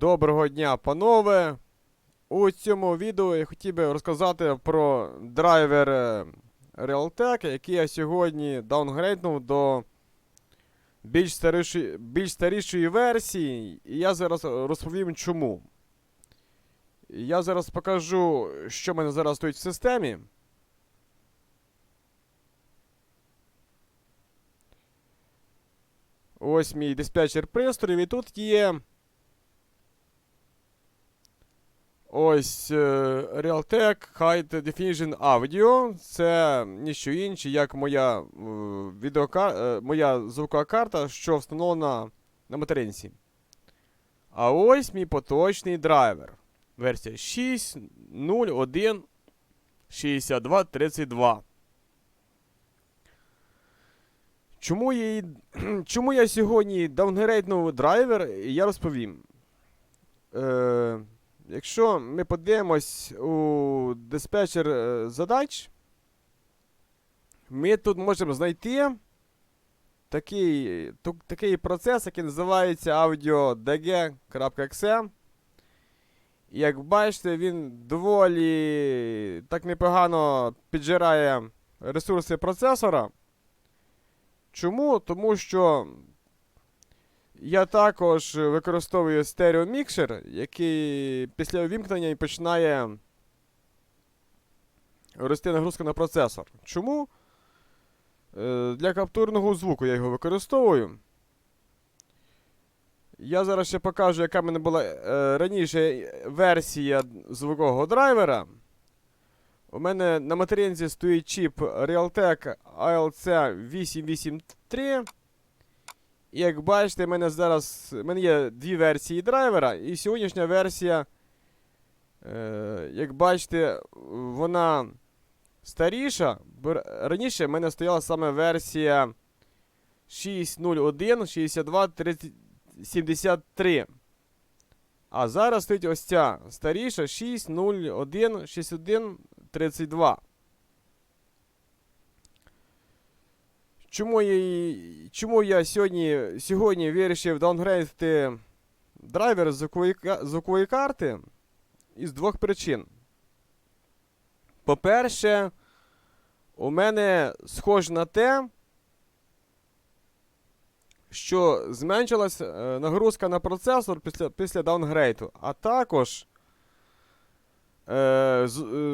Доброго дня, панове! У цьому відео я хотів би розказати про драйвер е, Realtek, який я сьогодні даунгрейднув до більш старішої, більш старішої версії, і я зараз розповім чому. Я зараз покажу, що в мене зараз стоїть в системі. Ось мій диспетчер пристроїв, і тут є. Ось е, Realtek High Definition Audio. Це ніщо інше, як моя, е, відеокар... е, моя звукова карта, що встановлена на материнці. А ось мій поточний драйвер. Версія 6.01 6232. Чому її- чому я сьогодні даунгрейднув драйвер, я розповім. Е, якщо ми подивимось у диспетчер е, задач, ми тут можемо знайти такий, такий процес, який називається audio.dg.exe. І Як бачите, він доволі так непогано піджирає ресурси процесора. Чому? Тому що я також використовую стереомікшер, який після увімкнення і починає рости нагрузка на процесор. Чому? Е, Для каптурного звуку я його використовую. Я зараз ще покажу, яка в мене була е, раніше версія звукового драйвера. У мене на материнці стоїть чіп Realtek ALC 883. Як бачите, в мене зараз в мене є дві версії драйвера, і сьогоднішня версія, е, як бачите, вона старіша. раніше в мене стояла саме версія 601 62 30 73. А зараз стоїть ось ця старіша 601 61 32. Чому я, чому я сьогодні, сьогодні вирішив даунгрейдити драйвер звукової, звукової карти? Із двох причин. По-перше, у мене схоже на те, що зменшилась е, нагрузка на процесор після, після даунгрейду. А також е, е,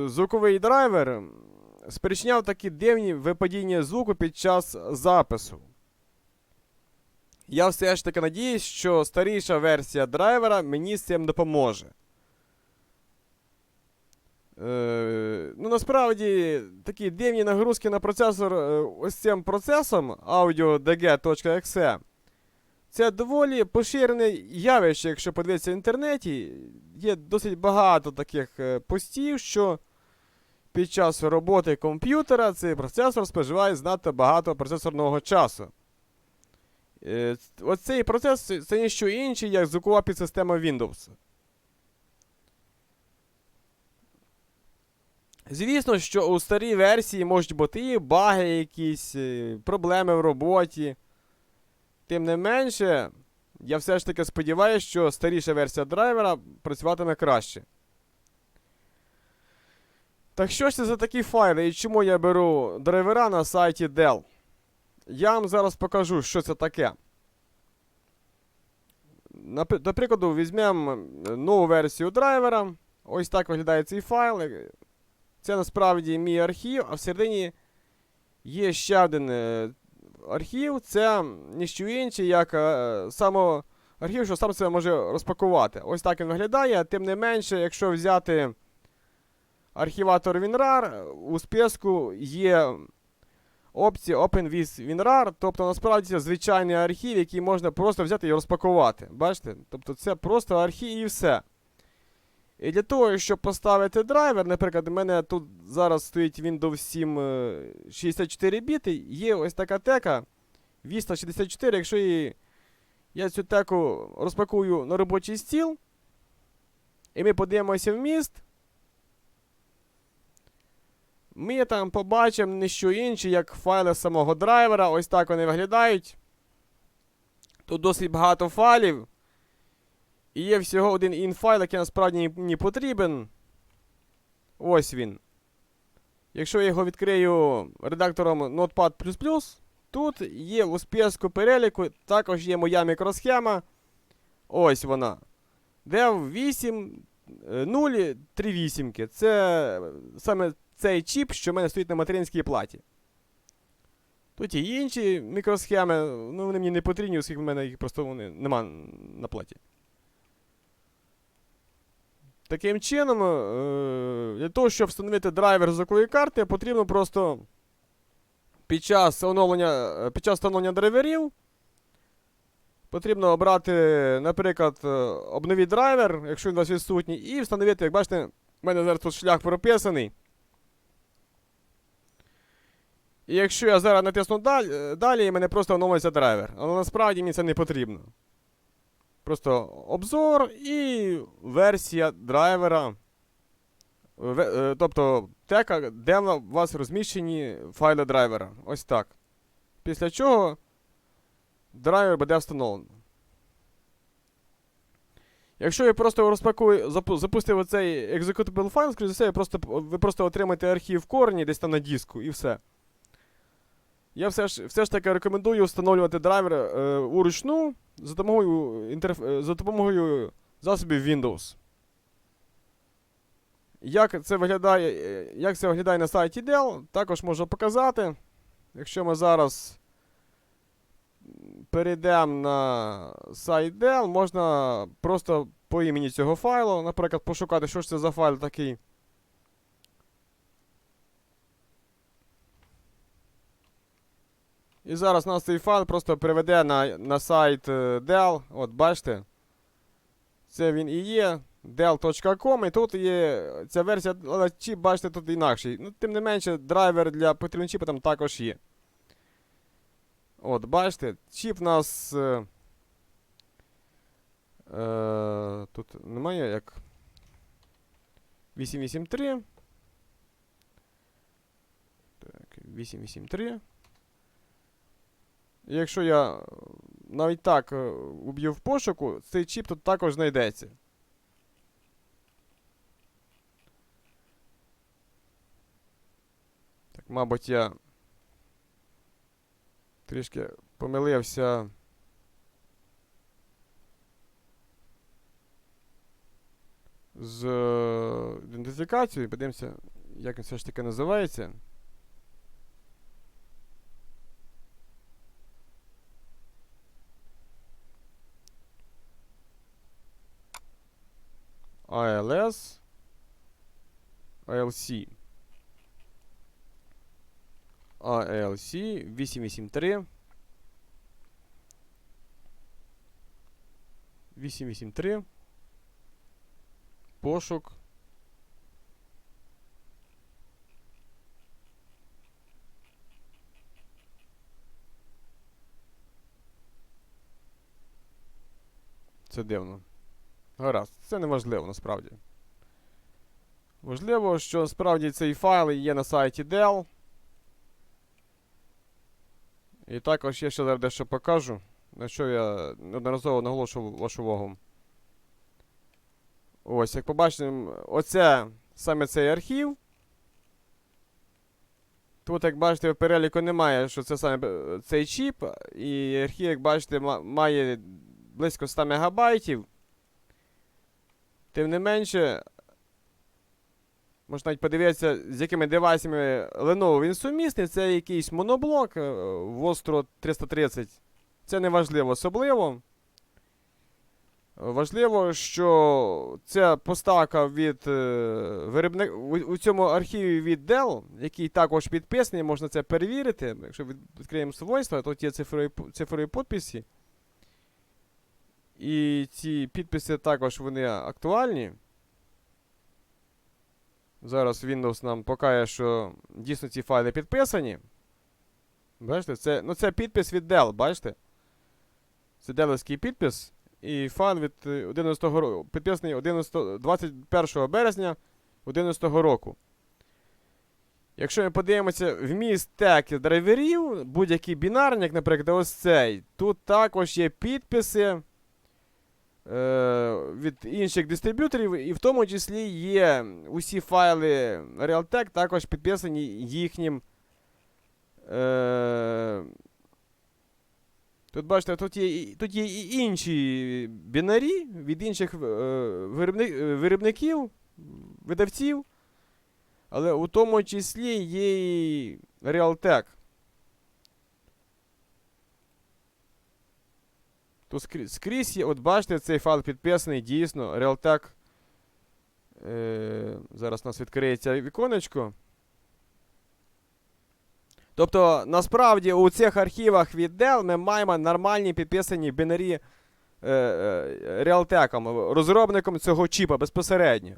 звуковий драйвер спричиняв такі дивні випадіння звуку під час запису. Я все ж таки надіюсь, що старіша версія драйвера мені з цим допоможе. Е, ну, насправді, такі дивні нагрузки на процесор е, ось цим процесом audio.dg.exe це доволі поширене явище, якщо подивитися в інтернеті. Є досить багато таких е, постів, що під час роботи комп'ютера цей процесор споживає знато багато процесорного часу. Е, ц- Оцей процес це- це ніщо інше, як звукова підсистема Windows. Звісно, що у старій версії можуть бути і баги якісь, е, проблеми в роботі. Тим не менше, я все ж таки сподіваюся, що старіша версія драйвера працюватиме краще. Так що ж це за такі файли і чому я беру драйвера на сайті Dell? Я вам зараз покажу, що це таке. До прикладу, візьмемо нову версію драйвера. Ось так виглядає цей файл. Це насправді мій архів, а всередині є ще один е, архів. Це ніщо інше, як е, само архів, що сам себе може розпакувати. Ось так він виглядає. Тим не менше, якщо взяти архіватор WinRAR, у списку є опція Open with WinRAR, тобто насправді це звичайний архів, який можна просто взяти і розпакувати. Бачите? Тобто це просто архів і все. І для того, щоб поставити драйвер, наприклад, у мене тут зараз стоїть Windows 7 е, 64 біти, є ось така тека Vista 64, якщо її, я цю теку розпакую на робочий стіл, і ми подивимося в міст, ми там побачимо не що інше, як файли самого драйвера, ось так вони виглядають. Тут досить багато файлів. І є всього один інфайл, який насправді мені потрібен. Ось він. Якщо я його відкрию редактором Notepad++, тут є у списку переліку, також є моя мікросхема. Ось вона. Dev 8 0 3 вісімки. Це саме цей чіп, що в мене стоїть на материнській платі. Тут є інші мікросхеми, ну вони мені не потрібні, оскільки в мене їх просто вони нема на платі. Таким чином, е, для того, щоб встановити драйвер звукової карти, потрібно просто під час оновлення, е, під час встановлення драйверів потрібно обрати, наприклад, е, обновіть драйвер, якщо він у вас відсутній, і встановити, як бачите, в мене зараз тут шлях прописаний. І якщо я зараз натисну далі, е, далі, мене просто оновиться драйвер. Але насправді мені це не потрібно. Просто обзор і версія драйвера. Е, Тобто тека, де у вас розміщені файли драйвера. Ось так. Після чого драйвер буде встановлено. Якщо я просто розпакую, запустив оцей executable файл, скоріше за все, ви просто отримаєте архів в корені десь там на диску і все. Я все ж, все ж таки рекомендую встановлювати драйвер е, уручну за допомогою, інтерф... е, за допомогою засобів Windows. Як це виглядає, е, як це виглядає на сайті Dell, також можу показати. Якщо ми зараз перейдемо на сайт Dell, можна просто по імені цього файлу, наприклад, пошукати, що ж це за файл такий. І зараз нас цей файл просто приведе на, на сайт е, Dell. От бачите. Це він і є. Dell.com, і тут є ця версія, але чіп, бачите, тут інакший. Ну, тим не менше, драйвер для потрібного чіпа там також є. От, бачите, чіп у нас. Е, е, тут немає як. 883. Так, 883. Якщо я е, навіть так е, уб'ю в пошуку, цей чіп тут також знайдеться. Так, мабуть, я трішки помилився. З е, ідентифікацією. Подивимося, як він все ж таки називається. ALS ALC ALC 883 883 Пошук. Це дивно. Гаразд, це не важливо насправді. Важливо, що справді цей файл є на сайті Dell. І також я ще дещо покажу, на що я неодноразово наголошував вашу увагу. Ось, як побачимо, оце саме цей архів. Тут, як бачите, в переліку немає, що це саме е, цей чіп, і архів, як бачите, має близько 100 мегабайтів. Тим не менше, можна навіть подивитися, з якими девайсами Lenovo він сумісний. Це якийсь моноблок е, Vostro 330. Це не важливо особливо. Важливо, що ця поставка від е, виробника у, цьому архіві від Dell, який також підписаний, можна це перевірити. Якщо відкриємо свойства, тут є цифрові, цифрові підписи. І ці підписи також вони актуальні. Зараз Windows нам покаже, що дійсно ці файли підписані. Бачите, це, ну це підпис від Dell, бачите? Це Dell-овський підпис. І файл від е, 11 року. Підписаний 11, 21 березня 2011 року. Якщо ми подивимося вміст теки драйверів, будь-який бінарник, наприклад, ось цей, тут також є підписи. Е, від інших дистриб'юторів, і в тому числі є усі файли Realtek також підписані їхнім. Е, Тут бачите, тут є, тут є і інші бінарі від інших е, виробни, е, виробників, видавців, але у тому числі є і Realtek. Тут скрізь, скрізь є, от бачите, цей файл підписаний дійсно. Realtek. Е, зараз у нас відкриється віконечко. Тобто, насправді у цих архівах від Dell ми маємо нормальні підписані бінарі е, е, Realtek, розробником цього чіпа безпосередньо.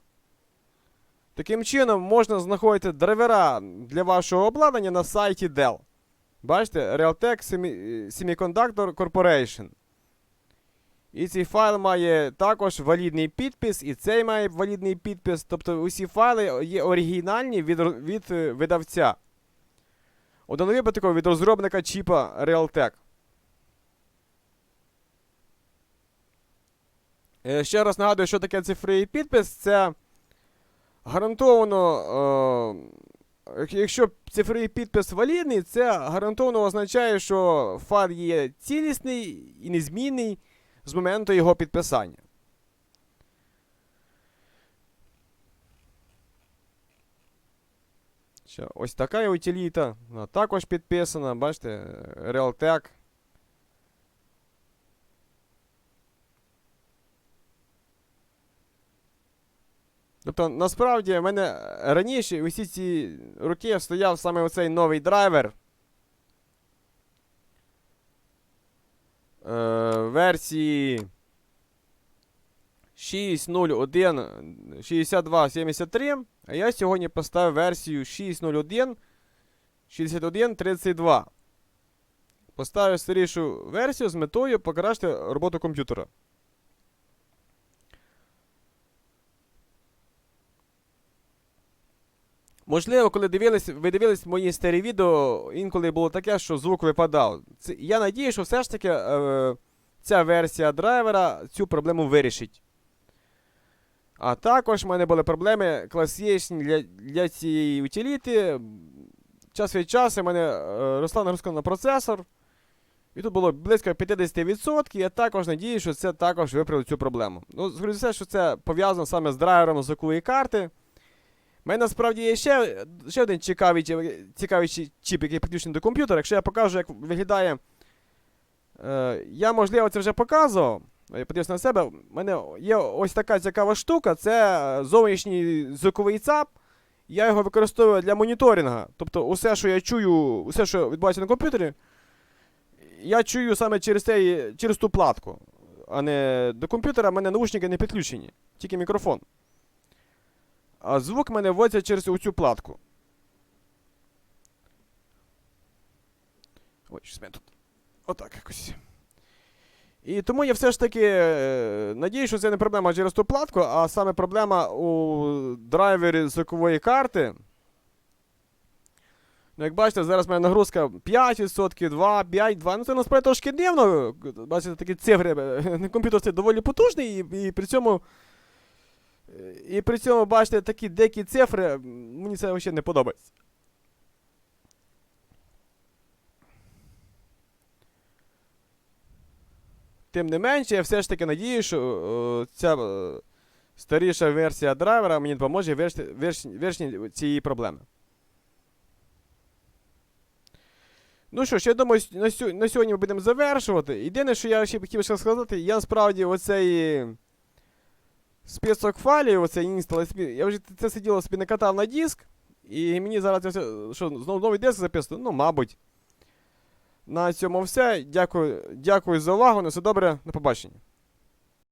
Таким чином, можна знаходити драйвера для вашого обладнання на сайті Dell. Бачите, Realtek Semiconductor Corporation. І цей файл має також валідний підпис, і цей має валідний підпис. Тобто усі файли є оригінальні від, від е, видавця. У даному випадку від розробника чіпа Realtek. Е, Ще раз нагадую, що таке цифровий підпис. Це гарантовано. Е, якщо цифровий підпис валідний, це гарантовано означає, що файл є цілісний і незмінний з моменту його підписання. Ось така утиліта. Вона також підписана, бачите, Realtek. Тобто, насправді, в мене раніше усі ці роки стояв саме оцей новий драйвер. Версії 6.01 6273. А я сьогодні поставив версію 6.01 61.32. Поставив старішу версію з метою покращити роботу комп'ютера. Можливо, коли дивились, ви дивились мої старі відео, інколи було таке, що звук випадав. Це, я надію, що все ж таки е, ця версія драйвера цю проблему вирішить. А також в мене були проблеми класичні для, для цієї утиліти. Час від часу в мене е, росла нагрузка на процесор. І тут було близько 50%. Я також надію, що це також виправить цю проблему. Ну, скоріше все, що це пов'язано саме з драйвером звукової карти. У мене насправді є ще, ще один цікавий, цікавий чіп, який підключений до комп'ютера. Якщо я покажу, як виглядає. Е, я, можливо, це вже показував. Я подивився на себе. У мене є ось така цікава штука. Це зовнішній звуковий ЦАП. Я його використовую для моніторингу. Тобто, усе, що я чую, усе, що відбувається на комп'ютері, я чую саме через, цей, через ту платку. А не до комп'ютера в мене наушники не підключені, тільки мікрофон. А звук мене вводиться через оцю платку. Ой, щось мене тут. Отак якось. І тому я все ж таки е, надію, що це не проблема через ту платку, а саме проблема у драйвері звукової карти. Ну, як бачите, зараз в мене нагрузка 5%, 2, 5, 2. Ну це насправді трошки дивно. Бачите, такі цифри. е, Комп'ютер це доволі потужний, і, і при цьому. Е, І при цьому, бачите, такі деякі цифри, мені це взагалі не подобається. Тим не менше, я все ж таки надію, що е, ця е, старіша версія драйвера мені допоможе вирішити цієї проблеми. Ну що ж, я думаю, на, сьо- на сьогодні ми будемо завершувати. Єдине, що я ще хотів сказати, я насправді оцей список файлів, я інстал, я вже це сиділо собі накатав на диск, і мені зараз все, що, знову новий диск записано? ну, мабуть. На цьому все. Дякую, дякую за увагу. На все добре, на побачення.